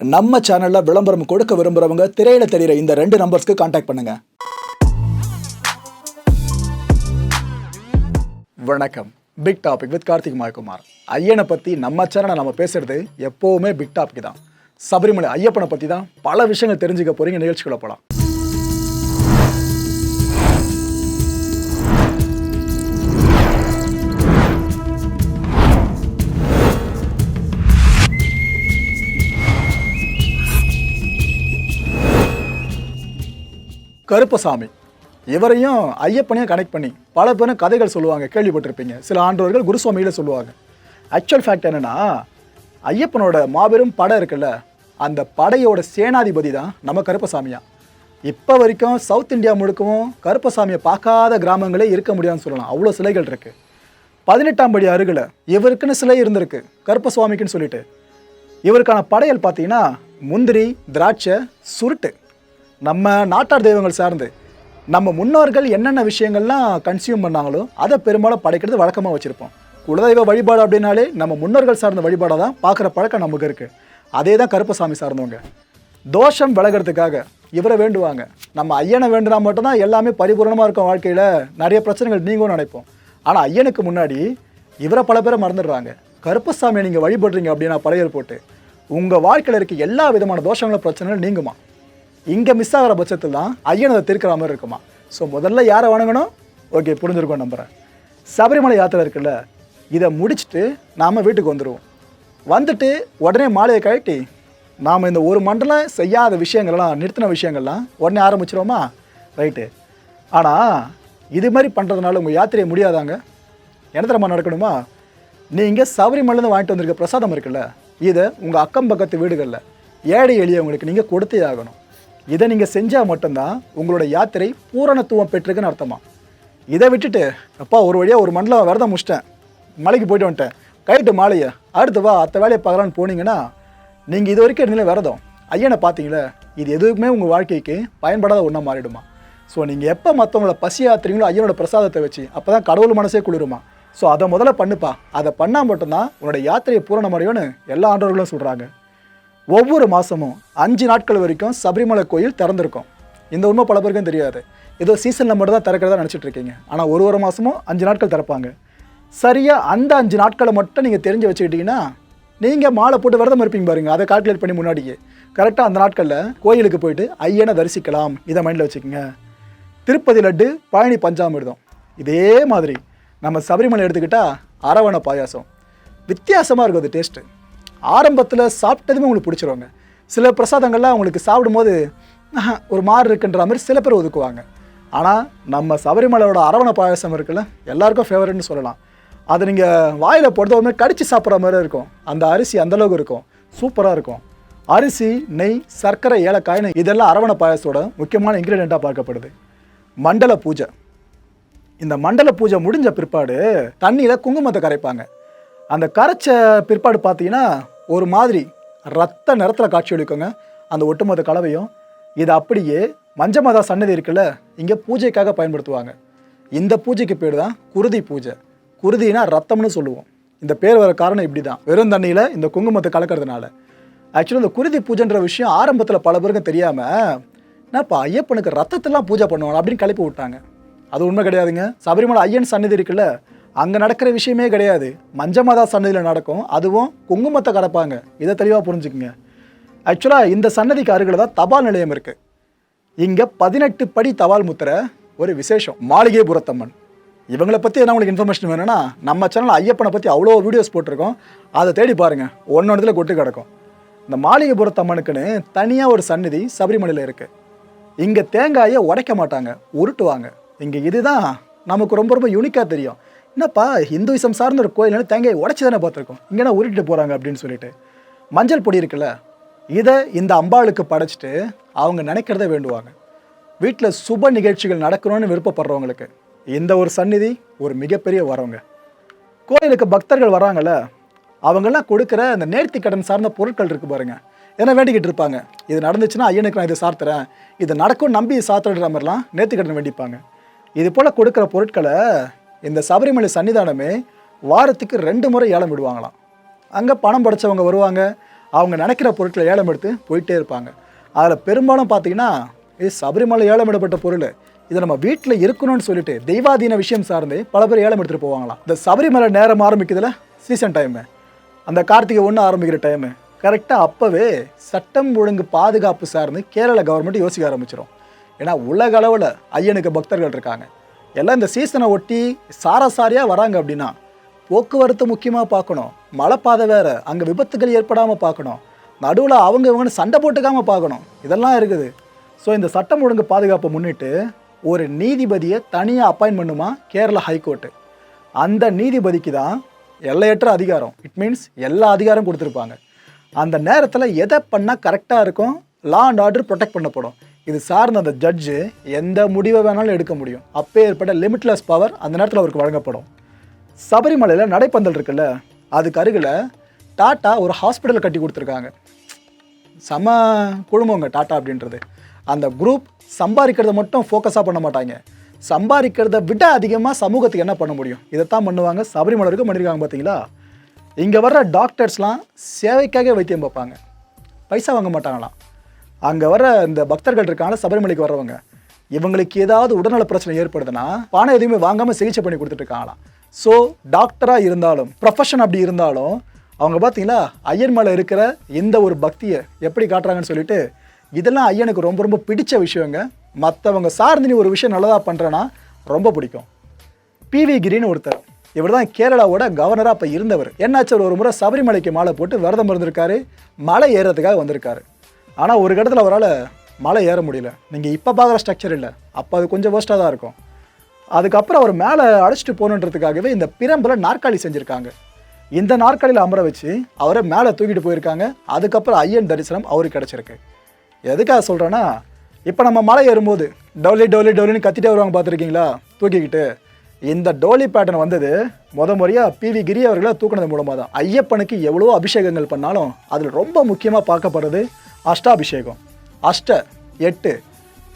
நம்ம சேனலில் விளம்பரம் கொடுக்க விரும்புறவங்க திரையில தெரிகிற இந்த ரெண்டு நம்பர்ஸ்க்கு காண்டாக்ட் பண்ணுங்க. வணக்கம். Big topic with Karthik Mayakumar. ஐயனை பற்றி நம்ம சேனலை நம்ம பேசுறது எப்போவுமே பிக் டாபிக் தான். சபரிமலை ஐயப்பனை பற்றி தான் பல விஷயங்கள் தெரிஞ்சுக்க போறீங்க நிகழ்ச்சிக்குள்ள போகலாம் கருப்பசாமி. இவரையும் ஐயப்பனையும் கனெக்ட் பண்ணி பல பேரும் கதைகள் சொல்லுவாங்க கேள்விப்பட்டிருப்பீங்க. சில ஆண்டோர்கள் குருசுவாமியில் சொல்லுவாங்க. ஆக்சுவல் ஃபேக்ட் என்னென்னா ஐயப்பனோட மாபெரும் படை இருக்குல்ல அந்த படையோட சேனாதிபதி தான் நம்ம கருப்பசாமியா. இப்போ வரைக்கும் சவுத் இந்தியா முழுக்கவும் கருப்பசாமியை பார்க்காத கிராமங்களே இருக்க முடியாதுன்னு சொல்லலாம். அவ்வளோ சிலைகள் இருக்குது பதினெட்டாம் படி அருகில் இவருக்குன்னு சிலை இருந்திருக்கு கருப்பசுவாமிக்குன்னு சொல்லிட்டு. இவருக்கான படையல் பார்த்தீங்கன்னா முந்திரி திராட்சை சுருட்டு. நம்ம நாட்டார் தெய்வங்கள் சார்ந்து நம்ம முன்னோர்கள் என்னென்ன விஷயங்கள்லாம் கன்சியூம் பண்ணாங்களோ அதை பெரும்பாலும் படைக்கிறது வழக்கமாக வச்சுருப்போம். குலதெய்வ வழிபாடு அப்படின்னாலே நம்ம முன்னோர்கள் சார்ந்த வழிபாடாக தான் பார்க்குற பழக்கம் நமக்கு இருக்குது அதே தான் கருப்பசாமி சார்ந்தவங்க. தோஷம் விலகிறதுக்காக இவரை வேண்டுவாங்க. நம்ம ஐயனை வேண்டுனா மட்டும்தான் எல்லாமே பரிபூரணமாக இருக்கும் வாழ்க்கையில். நிறைய பிரச்சனைகள் நீங்களும் நினைப்போம். ஆனால் ஐயனுக்கு முன்னாடி இவரை பல பேரை மறந்துடுறாங்க. கருப்பசாமியை நீங்கள் வழிபடுறீங்க அப்படின்னா பழையர் போட்டு உங்கள் வாழ்க்கையில் இருக்க எல்லா விதமான தோஷங்களும் பிரச்சனைகளும் நீங்குமா? இங்கே மிஸ் ஆகிற பட்சத்தில் தான் ஐயன் அதை திருக்கிற மாதிரி இருக்குமா? ஸோ முதல்ல யாரை வணங்கணும்? ஓகே புரிஞ்சிருக்கோம் நம்புகிறேன் சபரிமலை யாத்திரை இருக்குல்ல இதை முடிச்சுட்டு நாம் வீட்டுக்கு வந்துடுவோம் வந்துட்டு உடனே மாலையை கழட்டி நாம் இந்த ஒரு மண்டலம் செய்யாத விஷயங்கள்லாம் நிறுத்தின விஷயங்கள்லாம் உடனே ஆரம்பிச்சிருவோமா? ரைட்டு ஆனால் இது மாதிரி பண்ணுறதுனால உங்கள் யாத்திரையை முடியாதாங்க? எனத்திரமா நடக்கணுமா? நீங்கள் சபரிமலையிலேருந்து வாங்கிட்டு வந்திருக்க பிரசாதம் இருக்குல்ல இதை உங்கள் அக்கம் பக்கத்து வீடுகளில் ஏழை எளியவங்களுக்கு நீங்கள் கொடுத்தே ஆகணும். இதை நீங்கள் செஞ்சால் மட்டும்தான் உங்களோட யாத்திரை பூரணத்துவம் பெற்றிருக்குன்னு அர்த்தமா? இதை விட்டுட்டு அப்பா ஒரு வழியாக ஒரு மண்டலம் விரதம் முடிச்சிட்டேன். மலைக்கு போயிட்டு வந்துட்டேன். கைட்டு மாலையை அடுத்து வா அத்த வேலையை பார்க்கலான்னு போனீங்கன்னா நீங்கள் இது வரைக்கும் இருந்தீங்களே விரதம்? ஐயனை பார்த்தீங்களே? இது எதுவுமே உங்கள் வாழ்க்கைக்கு பயன்படாத ஒன்றா மாறிடுமா? ஸோ நீங்கள் எப்போ மற்றவங்கள பசி ஆத்துறீங்களோ ஐயனோட பிரசாதத்தை வச்சு அப்போ தான் கடவுள் மனசே குளிருமா? ஸோ அதை முதல்ல பண்ணுப்பா. அதை பண்ணால் மட்டும்தான் உன்னோட யாத்திரையை பூரணமடையும்னு எல்லா ஆண்டவர்களும் சொல்கிறாங்க ஒவ்வொரு மாதமும் அஞ்சு நாட்கள் வரைக்கும் சபரிமலை கோயில் திறந்திருக்கும். இந்த உண்மை பல பேருக்கும் தெரியாது. ஏதோ சீசனில் மட்டும் தான் திறக்கிறதா நினச்சிட்டு இருக்கீங்க. ஆனால் ஒரு ஒரு மாதமும் அஞ்சு நாட்கள் திறப்பாங்க. சரியாக அந்த அஞ்சு நாட்களை மட்டும் நீங்கள் தெரிஞ்சு வச்சுக்கிட்டீங்கன்னா நீங்கள் மாலை போட்டு விரதம் இருப்பீங்க பாருங்கள் அதை கால்குலேட் பண்ணி முன்னாடியே. கரெக்டாக அந்த நாட்களில் கோயிலுக்கு போயிட்டு ஐயனை தரிசிக்கலாம். இதை மைண்டில் வச்சுக்கோங்க. திருப்பதி லட்டு பழனி பஞ்சாமிர்தம். இதே மாதிரி நம்ம சபரிமலை எடுத்துக்கிட்டால் அரவண பாயாசம். வித்தியாசமாக இருக்கும் அது டேஸ்ட்டு ஆரம்பத்தில் சாப்பிட்டதுமே உங்களுக்கு பிடிச்சிருவாங்க. சில பிரசாதங்கள்லாம் உங்களுக்கு சாப்பிடும்போது ஒரு மாறு இருக்குன்ற மாதிரி சில பேர் ஒதுக்குவாங்க. ஆனால் நம்ம சபரிமலையோட அரவண பாயாசம் இருக்குல்ல எல்லாருக்கும் ஃபேவரட்னு சொல்லலாம். அது நீங்கள் வாயில் போடுறது கடித்து சாப்பிட்ற மாதிரி இருக்கும். அந்த அரிசி அந்த அளவுக்கு இருக்கும். சூப்பராக இருக்கும். அரிசி நெய் சர்க்கரை ஏலக்காய்னு இதெல்லாம் அரவண பாயாசத்தோட முக்கியமான இன்க்ரீடியண்ட்டாக பார்க்கப்படுது. மண்டல பூஜை. இந்த மண்டல பூஜை முடிஞ்ச பிற்பாடு தண்ணியில் குங்குமத்தை கரைப்பாங்க. அந்த கரைச்ச பிற்பாடு பார்த்தீங்கன்னா ஒரு மாதிரி ரத்த நிறத்தில் காட்சியளிக்குங்க அந்த ஒட்டுமொத்த கலவையும். இது அப்படியே மஞ்சமாதா சன்னதி இருக்குல்ல இங்கே பூஜைக்காக பயன்படுத்துவாங்க. இந்த பூஜைக்கு பேர் தான் குருதி பூஜை. குருதினா ரத்தம்னு சொல்லுவோம். இந்த பேர் வர காரணம் இப்படி தான் வெறும் தண்ணியில் இந்த குங்குமத்தை கலக்கிறதுனால. ஆக்சுவலி இந்த குருதி பூஜைன்ற விஷயம் ஆரம்பத்தில் பல பேருக்கும் தெரியாமல் என்னப்பா ஐயப்பனுக்கு ரத்தத்தெல்லாம் பூஜை பண்ணுவாங்க அப்படின்னு கிளப்பி விட்டாங்க. அது உண்மை கிடையாதுங்க. சபரிமலை ஐயன் சன்னதி இருக்குல்ல அங்கே நடக்கிற விஷயமே கிடையாது. மஞ்சமாதா சன்னதியில் நடக்கும். அதுவும் குங்குமத்தை கடப்பாங்க இதை தெளிவாக புரிஞ்சுக்குங்க. ஆக்சுவலாக இந்த சன்னதிக்கு அருகில் தான் தபால் நிலையம் இருக்குது இங்கே பதினெட்டு படி தபால் முத்திர ஒரு விசேஷம். மாளிகை புரத்தம்மன் இவங்களை பற்றி எதனா உங்களுக்கு இன்ஃபர்மேஷன் வேணும்னா நம்ம சேனல் ஐயப்பனை பற்றி அவ்வளோ வீடியோஸ் போட்டிருக்கோம். அதை தேடி பாருங்கள் ஒன்று இடத்துல கொட்டு கிடக்கும். இந்த மாளிகைபுரத்தம்மனுக்குன்னு தனியாக ஒரு சன்னதி சபரிமலையில் இருக்குது இங்கே தேங்காயை உடைக்க மாட்டாங்க. உருட்டுவாங்க. இங்கே இதுதான் நமக்கு ரொம்ப ரொம்ப யூனிக்காக தெரியும். என்னப்பா ஹிந்துவிசம் சார்ந்த ஒரு கோயில் தேங்காயை உடைச்சி தானே பார்த்துருக்கோம். இங்கேனா உருட்டிட்டு போகிறாங்க அப்படின்னு சொல்லிட்டு. மஞ்சள் பொடி இருக்குல்ல இதை இந்த அம்பாளுக்கு படைச்சிட்டு அவங்க நினைக்கிறத வேண்டுவாங்க. வீட்டில் சுப நிகழ்ச்சிகள் நடக்கணும்னு விருப்பப்படுறவங்களுக்கு இந்த ஒரு சந்நிதி ஒரு மிகப்பெரிய வரவங்க. கோயிலுக்கு பக்தர்கள் வராங்கள்ல அவங்கெல்லாம் கொடுக்குற அந்த நேர்த்தி கடன் சார்ந்த பொருட்கள் இருக்குது பாருங்கள் ஏன்னா வேண்டிக்கிட்டு இருப்பாங்க? இது நடந்துச்சுன்னா ஐயனுக்கு நான் இதை சாத்துறேன். இது நடக்கும் நம்பி சாத்துடுற மாதிரிலாம் நேர்த்தி கடன் வேண்டிப்பாங்க. இது போல் கொடுக்குற பொருட்களை இந்த சபரிமலை சன்னிதானமே வாரத்துக்கு ரெண்டு முறை ஏலம் விடுவாங்களாம். அங்கே பணம் படைச்சவங்க வருவாங்க. அவங்க நினைக்கிற பொருட்களை ஏலம் எடுத்து போயிட்டே இருப்பாங்க. அதில் பெரும்பாலும் பார்த்தீங்கன்னா இது சபரிமலை ஏலமிடப்பட்ட பொருள். இதை நம்ம வீட்டில் இருக்கணும்னு சொல்லிட்டு தெய்வாதீன விஷயம் சார்ந்து பல பேர் ஏலம் எடுத்துகிட்டு போவாங்களாம். இந்த சபரிமலை நேரம் ஆரம்பிக்கிறதுல சீசன் டைமு அந்த கார்த்திகை ஒன்று ஆரம்பிக்கிற டைமு கரெக்டாக அப்போவே சட்டம் ஒழுங்கு பாதுகாப்பு சார்ந்து கேரள கவர்மெண்ட் யோசிக்க ஆரம்பிச்சிடும் ஏன்னா உலக அளவில் ஐயனுக்கு பக்தர்கள் இருக்காங்க. எல்லாம் இந்த சீசனை ஒட்டி சாரசாரியாக வராங்க அப்படின்னா போக்குவரத்து முக்கியமாக பார்க்கணும். மழைப்பாதை வேறு அங்கே விபத்துகள் ஏற்படாமல் பார்க்கணும். நடுவில் அவங்க இவங்கன்னு சண்டை போட்டுக்காமல் பார்க்கணும். இதெல்லாம் இருக்குது. ஸோ இந்த சட்டம் ஒழுங்கு பாதுகாப்பை முன்னிட்டு ஒரு நீதிபதியை தனியாக அப்பாயின் பண்ணுமா கேரளா ஹைகோர்ட்டு அந்த நீதிபதிக்கு தான் எல்லையற்ற அதிகாரம். இட் மீன்ஸ் எல்லா அதிகாரம் கொடுத்துருப்பாங்க. அந்த நேரத்தில் எதை பண்ணால் கரெக்டாக இருக்கும்? லா அண்ட் ஆர்டர் ப்ரொடெக்ட் பண்ணப்படும். இது சார்ந்த அந்த ஜட்ஜு எந்த முடிவை வேணாலும் எடுக்க முடியும். அப்போ ஏற்பட்ட லிமிட்லெஸ் பவர் அந்த நேரத்தில் அவருக்கு வழங்கப்படும். சபரிமலையில் நடைப்பந்தல் இருக்குல்ல அதுக்கு அருகில் டாட்டா ஒரு ஹாஸ்பிட்டல் கட்டி கொடுத்துருக்காங்க. செம குழுமங்க டாட்டா அப்படின்றது. அந்த குரூப் சம்பாதிக்கிறத மட்டும் ஃபோக்கஸாக பண்ண மாட்டாங்க. சம்பாதிக்கிறத விட அதிகமாக சமூகத்துக்கு என்ன பண்ண முடியும்? இதைத்தான் பண்ணுவாங்க. சபரிமலைக்கு பண்ணியிருக்காங்க பார்த்தீங்களா இங்கே வர்ற டாக்டர்ஸ்லாம் சேவைக்காக வைத்தியம் பார்ப்பாங்க. பைசா வாங்க மாட்டாங்களாம். அங்கே வர இந்த பக்தர்கள் இருக்காங்களா சபரிமலைக்கு வர்றவங்க இவங்களுக்கு ஏதாவது உடல்நல பிரச்சனை ஏற்படுதுன்னா பணம் எதுவுமே வாங்காமல் சிகிச்சை பண்ணி கொடுத்துட்டு இருக்காங்களாம். ஸோ டாக்டராக இருந்தாலும் ப்ரொஃபஷன் அப்படி இருந்தாலும் அவங்க பார்த்தீங்களா ஐயன் மேலே இருக்கிற இந்த ஒரு பக்தியை எப்படி காட்டுறாங்கன்னு சொல்லிட்டு இதெல்லாம் ஐயனுக்கு ரொம்ப ரொம்ப பிடிச்ச விஷயங்க. மற்றவங்க சார்ந்து நீ ஒரு விஷயம் நல்லதாக பண்ணுறேன்னா ரொம்ப பிடிக்கும். பிவி கிரின்னு ஒருத்தர் இவர் தான் கேரளாவோட கவர்னராக அப்போ இருந்தவர். என்னாச்சு ஒரு முறை சபரிமலைக்கு மாலை போட்டு விரதம் இருந்திருக்காரு மலை ஏறுறதுக்காக வந்திருக்காரு. ஆனால் ஒரு இடத்துல அவரால் மலை ஏற முடியல. நீங்கள் இப்போ பார்க்குற ஸ்ட்ரக்சர் இல்லை. அப்போ அது கொஞ்சம் வேஸ்ட்டாக தான் இருக்கும். அதுக்கப்புறம் அவர் மேலே அடிச்சுட்டு போகணுன்றதுக்காகவே இந்த பிரம்பில் நாற்காலி செஞ்சுருக்காங்க. இந்த நாற்காலியில் அமர வச்சு அவரை மேலே தூக்கிட்டு போயிருக்காங்க. அதுக்கப்புறம் ஐயன் தரிசனம் அவருக்கு கிடச்சிருக்கு. எதுக்காக சொல்கிறேன்னா இப்போ நம்ம மலை ஏறும்போது டோலி டோலி டோலின்னு கத்திட்டே வருவாங்க பார்த்துருக்கீங்களா? தூக்கிக்கிட்டு. இந்த டோலி பேட்டர்ன் வந்தது முத முறையாக பிவி கிரி அவர்களை தூக்குனது மூலமாக தான் ஐயப்பனுக்கு எவ்வளோ அபிஷேகங்கள் பண்ணாலும் அதில் ரொம்ப முக்கியமாக பார்க்கப்படுறது அஷ்டாபிஷேகம். அஷ்ட எட்டு.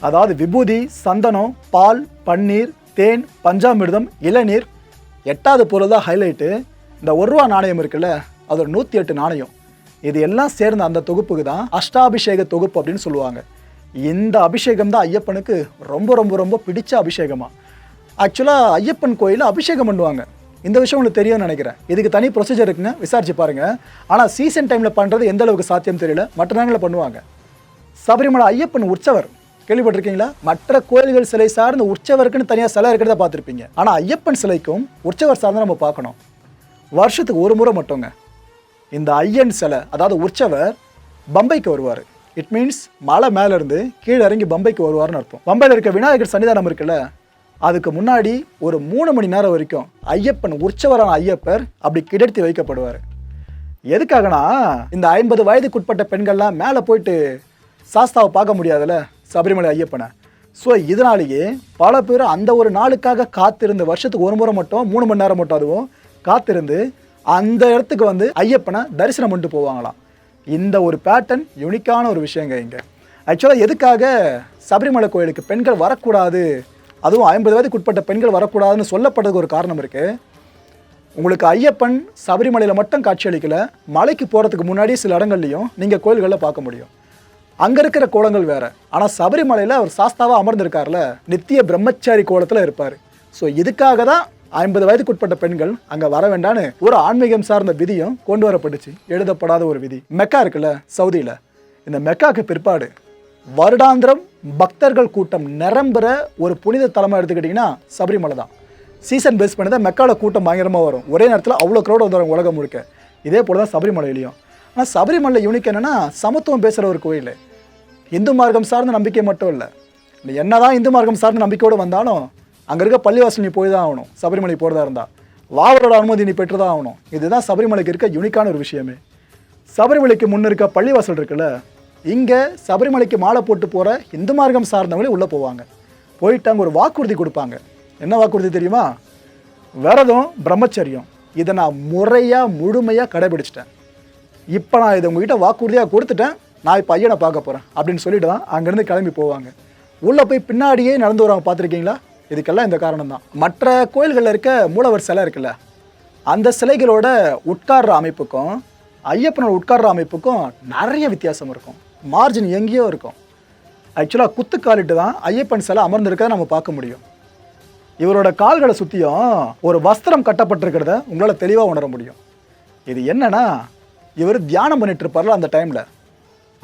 அதாவது விபூதி சந்தனம் பால் பன்னீர் தேன் பஞ்சாமிர்தம் இளநீர். எட்டாவது பொருள் தான் ஹைலைட்டு இந்த ஒரு ரூபா நாணயம் இருக்குல்ல அது ஒரு நூற்றி எட்டு நாணயம். இது எல்லாம் சேர்ந்த அந்த தொகுப்புக்கு தான் அஷ்டாபிஷேக தொகுப்பு அப்படின்னு சொல்லுவாங்க. இந்த அபிஷேகம் தான் ஐயப்பனுக்கு ரொம்ப ரொம்ப ரொம்ப பிடிச்ச அபிஷேகமாக ஆக்சுவலாக ஐயப்பன் கோயிலில் அபிஷேகம் பண்ணுவாங்க. இந்த விஷயம் உங்களுக்கு தெரியும்னு நினைக்கிறேன். இதுக்கு தனி ப்ரொசீஜர் இருக்குன்னு விசாரிச்சு பாருங்கள் ஆனால் சீசன் டைமில் பண்ணுறது எந்த அளவுக்கு சாத்தியம் தெரியல. மற்ற நேரங்களில் பண்ணுவாங்க. சபரிமலை ஐயப்பன் உற்சவர். கேள்விப்பட்டிருக்கீங்களா? மற்ற கோயில்கள் சிலை சார்ந்த உற்சவருக்குன்னு தனியாக சிலை இருக்கிறத பார்த்துருப்பீங்க. ஆனால் ஐயப்பன் சிலைக்கும் உற்சவர் சார்ந்து நம்ம பார்க்கணும். வருஷத்துக்கு ஒரு முறை மட்டுங்க. இந்த ஐயன் சிலை அதாவது உற்சவர் பம்பைக்கு வருவார். இட் மீன்ஸ் மலை மேலேருந்து கீழே இறங்கி பம்பைக்கு வருவார்னு அர்த்தம். பம்பையில் இருக்க விநாயகர் சன்னிதானம் இருக்குல்ல அதுக்கு முன்னாடி ஒரு மூணு மணி நேரம் வரைக்கும் ஐயப்பன் உற்சவரான ஐயப்பர் அப்படி கிடத்தி வைக்கப்படுவார். எதுக்காகனா இந்த ஐம்பது வயதுக்குட்பட்ட பெண்கள்லாம் மேலே போயிட்டு சாஸ்தாவை பார்க்க முடியாதுல்ல சபரிமலை ஐயப்பனை. ஸோ இதனாலேயே பல பேர் அந்த ஒரு நாளுக்காக காத்திருந்து வருஷத்துக்கு ஒரு முறை மட்டும் மூணு மணி நேரம் மட்டும் அதுவும் காத்திருந்து அந்த இடத்துக்கு வந்து ஐயப்பனை தரிசனம் பண்ணிட்டு போவாங்களாம். இந்த ஒரு பேட்டர்ன் யூனிக்கான ஒரு விஷயங்க இங்கே. ஆக்சுவலாக எதுக்காக சபரிமலை கோயிலுக்கு பெண்கள் வரக்கூடாது அதுவும் ஐம்பது வயதுக்கு உட்பட்ட பெண்கள் வரக்கூடாதுன்னு சொல்லப்பட்டதுக்கு ஒரு காரணம் இருக்குது உங்களுக்கு ஐயப்பன் சபரிமலையில் மட்டும் காட்சி அளிக்கல மலைக்கு போகிறதுக்கு முன்னாடி சில இடங்கள்லையும் நீங்கள் கோயில்களில் பார்க்க முடியும். அங்கே இருக்கிற கோலங்கள் வேறு. ஆனால் சபரிமலையில் அவர் சாஸ்தாவாக அமர்ந்திருக்கார்ல நித்திய பிரம்மச்சாரி கோலத்தில் இருப்பார். ஸோ இதுக்காக தான் ஐம்பது வயதுக்கு உட்பட்ட பெண்கள் அங்கே வர வேண்டான்னு ஒரு ஆன்மீகம் சார்ந்த விதியும் கொண்டு வரப்பட்டுச்சு. எழுதப்படாத ஒரு விதி. மெக்கா இருக்குல்ல சவுதியில். இந்த மெக்காக்கு பிற்பாடு வருடாந்திரம் பக்தர்கள் கூட்டம் நிரம்புற ஒரு புனித தலமாக எடுத்துக்கிட்டிங்கன்னா சபரிமலை தான். சீசன் பேஸ் பண்ணி தான் மெக்காவில் கூட்டம் பயங்கரமாக வரும். ஒரே நேரத்தில் அவ்வளோ க்ரௌட் வந்துடும் உலகம் முழுக்க. இதே போல் தான் சபரிமலையிலையும். ஆனால் சபரிமலை யூனிக் என்னென்னா சமத்துவம் பேசுகிற ஒரு கோயில். இந்து மார்க்கம் சார்ந்த நம்பிக்கை மட்டும் இல்லை. நீ என்னதான் இந்து மார்க்கம் சார்ந்த நம்பிக்கையோடு வந்தாலும் அங்கே இருக்க பள்ளிவாசல் நீ போய் தான் ஆகணும். சபரிமலை போகிறதா இருந்தால் வாவரோட அனுமதி நீ பெற்று தான் ஆகணும். இதுதான் சபரிமலைக்கு இருக்க யூனிக்கான ஒரு விஷயமே. சபரிமலைக்கு முன்னிருக்க பள்ளிவாசல் இருக்குல்ல இங்கே சபரிமலைக்கு மாலை போட்டு போகிற இந்து மார்க்கம் சார்ந்தவங்களே உள்ளே போவாங்க. போயிட்டு அங்கே ஒரு வாக்குறுதி கொடுப்பாங்க. என்ன வாக்குறுதி தெரியுமா? விரதம் பிரம்மச்சரியம். இதை நான் முறையாக முழுமையாக கடைபிடிச்சிட்டேன். இப்போ நான் இதை உங்ககிட்ட வாக்குறுதியாக கொடுத்துட்டேன். நான் இப்போ ஐயனை பார்க்க போகிறேன் அப்படின்னு சொல்லிட்டு தான் அங்கேருந்து கிளம்பி போவாங்க. உள்ளே போய் பின்னாடியே நடந்து வருவாங்க பார்த்துருக்கீங்களா? இதுக்கெல்லாம் இந்த காரணம் தான். மற்ற கோயில்களில் இருக்க மூலவர் சிலை இருக்குல்ல அந்த சிலைகளோட உட்கார்ற அமைப்புக்கும் ஐயப்பனோட உட்கார்ற அமைப்புக்கும் நிறைய வித்தியாசம் இருக்கும். மார்ஜின் எங்கேயோ இருக்கும். ஆக்சுவலாக குத்து காலிட்டு தான் ஐயப்பன் சிலை அமர்ந்திருக்கிறத நம்ம பார்க்க முடியும். இவரோட கால்களை சுற்றியும் ஒரு வஸ்திரம் கட்டப்பட்டிருக்கிறத உங்களால் தெளிவாக உணர முடியும். இது என்னன்னா இவர் தியானம் பண்ணிட்டு இருப்பார்ல அந்த டைமில்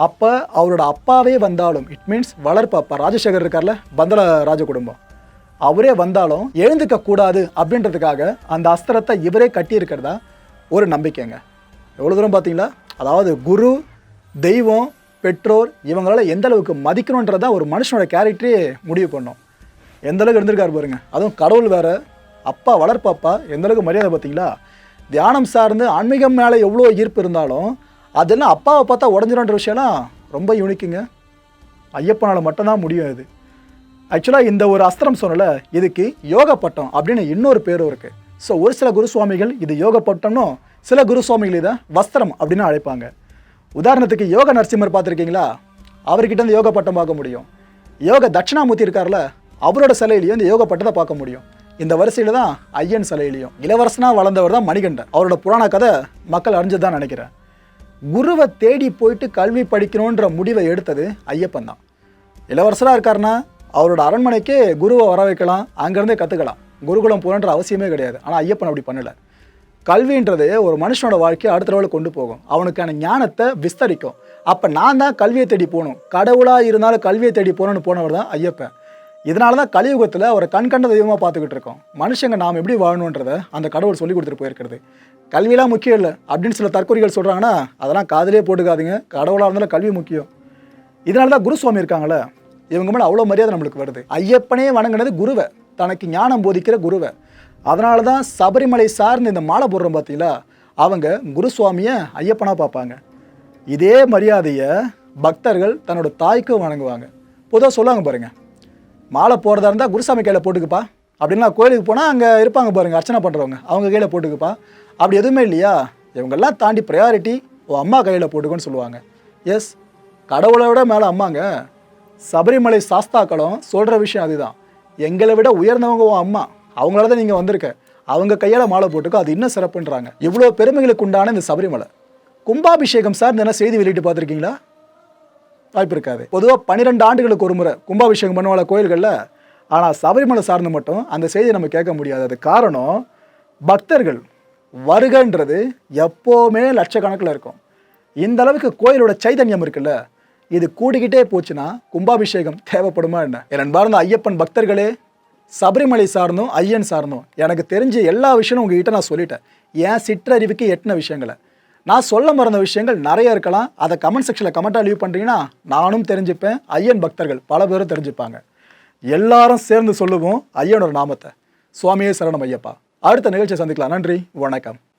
அப்போ அவரோட அப்பாவே வந்தாலும் இட் மீன்ஸ் வளர்ப்பு அப்பா ராஜசேகர் இருக்கார்ல பந்தல ராஜ குடும்பம். அவரே வந்தாலும் எழுந்துக்க கூடாது அப்படின்றதுக்காக அந்த அஸ்திரத்தை இவரே கட்டியிருக்கிறதா ஒரு நம்பிக்கைங்க. எவ்வளோ தூரம் பார்த்தீங்களா? அதாவது குரு தெய்வம் பெற்றோர் இவங்களால் எந்த அளவுக்கு மதிக்கணுன்றதான் ஒரு மனுஷனோட கேரக்டரே முடிவு பண்ணும். எந்த அளவுக்கு இருந்திருக்காரு பாருங்க. அதுவும் கடவுள் வேற அப்பா வளர்ப்பாப்பா எந்தளவுக்கு எந்த அளவுக்கு மரியாதை பார்த்தீங்களா? தியானம் சார்ந்து ஆன்மீகம் மேலே எவ்வளோ ஈர்ப்பு இருந்தாலும் அதெல்லாம் அப்பாவை பார்த்தா உடஞ்சிடும்ன்ற விஷயம்லாம் ரொம்ப யூனிக்குங்க ஐயப்பனால் மட்டும்தான் முடியும் இது ஆக்சுவலாக இந்த ஒரு அஸ்திரம் சொன்னல இதுக்கு யோக பட்டம் அப்படின்னு இன்னொரு பேரும் இருக்குது ஸோ ஒரு சில குருசுவாமிகள் இது யோக பட்டம்னும் சில குருசுவாமிகள் இதை வஸ்திரம் அப்படின்னு அழைப்பாங்க. உதாரணத்துக்கு யோக நரசிம்மர் பார்த்துருக்கீங்களா? அவர்கிட்ட இந்த யோக பட்டம் பார்க்க முடியும். யோக தட்சிணாமூர்த்தி இருக்கார்ல அவரோட சிலையிலையும் இந்த யோக பட்டத்தை பார்க்க முடியும். இந்த வரிசையில் தான் ஐயன் சிலையிலையும். இளவரசனாக வளர்ந்தவர் தான் மணிகண்டன். அவரோட புராண கதை மக்கள் அறிஞ்சது தான் நினைக்கிறேன். குருவை தேடி போயிட்டு கல்வி படிக்கணுன்ற முடிவை எடுத்தது ஐயப்பன் தான். இளவரசராக இருக்காருன்னா அவரோட அரண்மனைக்கே குருவை வர வைக்கலாம் அங்கேருந்தே கற்றுக்கலாம் குருகுலம் போகணுன்ற அவசியமே கிடையாது. ஆனால் ஐயப்பன் அப்படி பண்ணலை. கல்வின்றது ஒரு மனுஷனோட வாழ்க்கையை அடுத்த லெவலில் கொண்டு போகும். அவனுக்கான ஞானத்தை விஸ்தரிக்கும். அப்போ நான் தான் கல்வியை தேடி போகணும். கடவுளாக இருந்தாலும் கல்வியை தேடி போகணும்னு போனவர் தான் ஐயப்பன். இதனால தான் கலியுகத்தில் அவரை கண் கண்ட தெய்வமாக பார்த்துக்கிட்டு இருக்கோம். மனுஷங்க நாம் எப்படி வாழணுன்றதை அந்த கடவுள் சொல்லி கொடுத்துட்டு போயிருக்கிறது. கல்வியெல்லாம் முக்கியம் இல்லை. அப்படின்னு சில தற்கொலைகள் சொல்கிறாங்கன்னா அதெல்லாம் காதலே போட்டுக்காதீங்க. கடவுளாக இருந்தாலும் கல்வி முக்கியம். இதனால தான் குருசுவாமி இருக்காங்களே இவங்க மேலே அவ்வளோ மரியாதை நம்மளுக்கு வருது. ஐயப்பனே வணங்கினது குருவை. தனக்கு ஞானம் போதிக்கிற குருவை. அதனால தான் சபரிமலை சார்ந்து இந்த மாலை போடுறோம் பார்த்தீங்களா அவங்க குருசுவாமியை ஐயப்பனாக பார்ப்பாங்க. இதே மரியாதையை பக்தர்கள் தன்னோட தாய்க்கும் வணங்குவாங்க. பொதுவாக சொல்லுவாங்க பாருங்க மாலை போகிறதா இருந்தால் குருசாமி கையில் போட்டுக்குப்பா. அப்படின்னா கோயிலுக்கு போனால் அங்கே இருப்பாங்க பாருங்கள் அர்ச்சனை பண்ணுறவங்க அவங்க கையில் போட்டுக்குப்பா. அப்படி எதுவுமே இல்லையா? இவங்கெல்லாம் தாண்டி ப்ரையாரிட்டி உன் அம்மா கையில் போட்டுக்கோன்னு சொல்லுவாங்க. எஸ் கடவுளை விட மேலே அம்மாங்க. சபரிமலை சாஸ்தாக்களும் சொல்கிற விஷயம் அதுதான். எங்களை விட உயர்ந்தவங்க உன் அம்மா. அவங்களால தான் நீங்கள் வந்திருக்க. அவங்க கையால் மாலை போட்டுக்கோ அது இன்னும் சிறப்புன்றாங்க. இவ்வளோ பெருமைகளுக்கு உண்டான இந்த சபரிமலை. கும்பாபிஷேகம் சார் என்ன செய்தி வெளியிட்டு பார்த்துருக்கீங்களா? வாய்ப்பு இருக்காது. பொதுவாக பன்னிரெண்டு ஆண்டுகளுக்கு ஒரு முறை கும்பாபிஷேகம் பண்ணுவாங்க கோயில்களில். ஆனால் சபரிமலை சார்ந்து மட்டும் அந்த செய்தியை நம்ம கேட்க முடியாது. அது காரணம் பக்தர்கள் வருகன்றது எப்போவுமே லட்சக்கணக்கில் இருக்கும். இந்த அளவுக்கு கோயிலோட சைதன்யம் இருக்குல்ல இது கூடிக்கிட்டே போச்சுன்னா கும்பாபிஷேகம் தேவைப்படுமா என்ன? என் அன்பார்ந்த ஐயப்பன் பக்தர்களே சபரிமலை சார்ந்தும் ஐயன் சார்ந்தும். எனக்கு தெரிஞ்ச எல்லா விஷயமும் உங்ககிட்ட நான் சொல்லிட்டேன். ஏன் சிற்றறிவுக்கு எட்டின விஷயங்களை. நான் சொல்ல மறந்த விஷயங்கள் நிறைய இருக்கலாம். அதை கமெண்ட் செக்ஷனில் கமெண்ட்டாக லீவ் பண்ணுறீங்கன்னா நானும் தெரிஞ்சுப்பேன். ஐயன் பக்தர்கள் பல பேரும் தெரிஞ்சுப்பாங்க. எல்லாரும் சேர்ந்து சொல்லுவோம் ஐயனோட நாமத்தை. சுவாமியே சரணம் ஐயப்பா. அடுத்த நிகழ்ச்சியை சந்திக்கலாம். நன்றி வணக்கம்.